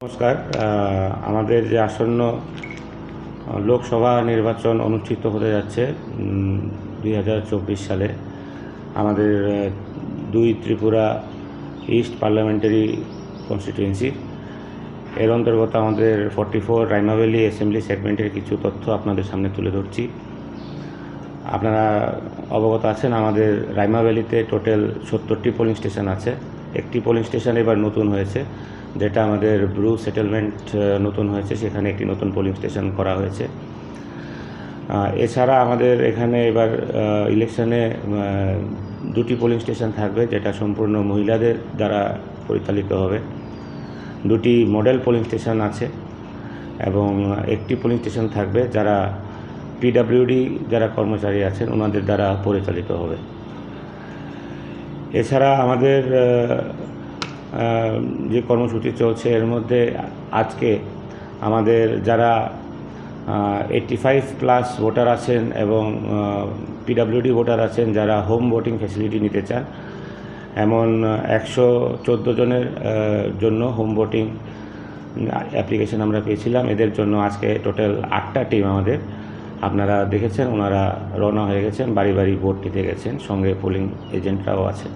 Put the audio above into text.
নমস্কার আমাদের যে আসন্ন লোকসভা নির্বাচন অনুষ্ঠিত হতে যাচ্ছে দুই হাজার চব্বিশ সালে। আমাদের দুই ত্রিপুরা ইস্ট পার্লামেন্টারি কনস্টিটিউয়েন্সি এর অন্তর্গত আমাদের ফর্টি ফোর রাইমাভ্যালি অ্যাসেম্বলি সেগমেন্টের কিছু তথ্য আপনাদের সামনে তুলে ধরছি। আপনারা অবগত আছেন, আমাদের রাইমা ভ্যালিতে টোটাল সত্তরটি পোলিং স্টেশন আছে। একটি পোলিং স্টেশন এবার নতুন হয়েছে, যেটা আমাদের ব্রু সেটেলমেন্ট নতুন হয়েছে, সেখানে একটি নতুন পোলিং স্টেশন করা হয়েছে। এছাড়া আমাদের এখানে এবার ইলেকশনে দুটি পোলিং স্টেশন থাকবে, যেটা সম্পূর্ণ মহিলাদের দ্বারা পরিচালিত হবে। দুটি মডেল পোলিং স্টেশন আছে এবং একটি পোলিং স্টেশন থাকবে যারা পিডাব্লিউডি যারা কর্মচারী আছেন, ওনাদের দ্বারা পরিচালিত হবে। এছাড়া আমাদের যে কর্মসূচি চলছে, এর মধ্যে আজকে আমাদের যারা এইটটি ফাইভ প্লাস ভোটার আছেন এবং পিডাব্লিউডি ভোটার আছেন, যারা হোম ভোটিং ফ্যাসিলিটি নিতে চান, এমন একশো চোদ্দ জনের জন্য হোম ভোটিং অ্যাপ্লিকেশন আমরা পেয়েছিলাম। এদের জন্য আজকে টোটাল আটটা টিম আমাদের আপনারা দেখেছেন, ওনারা রওনা হয়ে গেছেন, বাড়ি বাড়ি ভোট দিতে গেছেন, সঙ্গে পোলিং এজেন্টরাও আছে।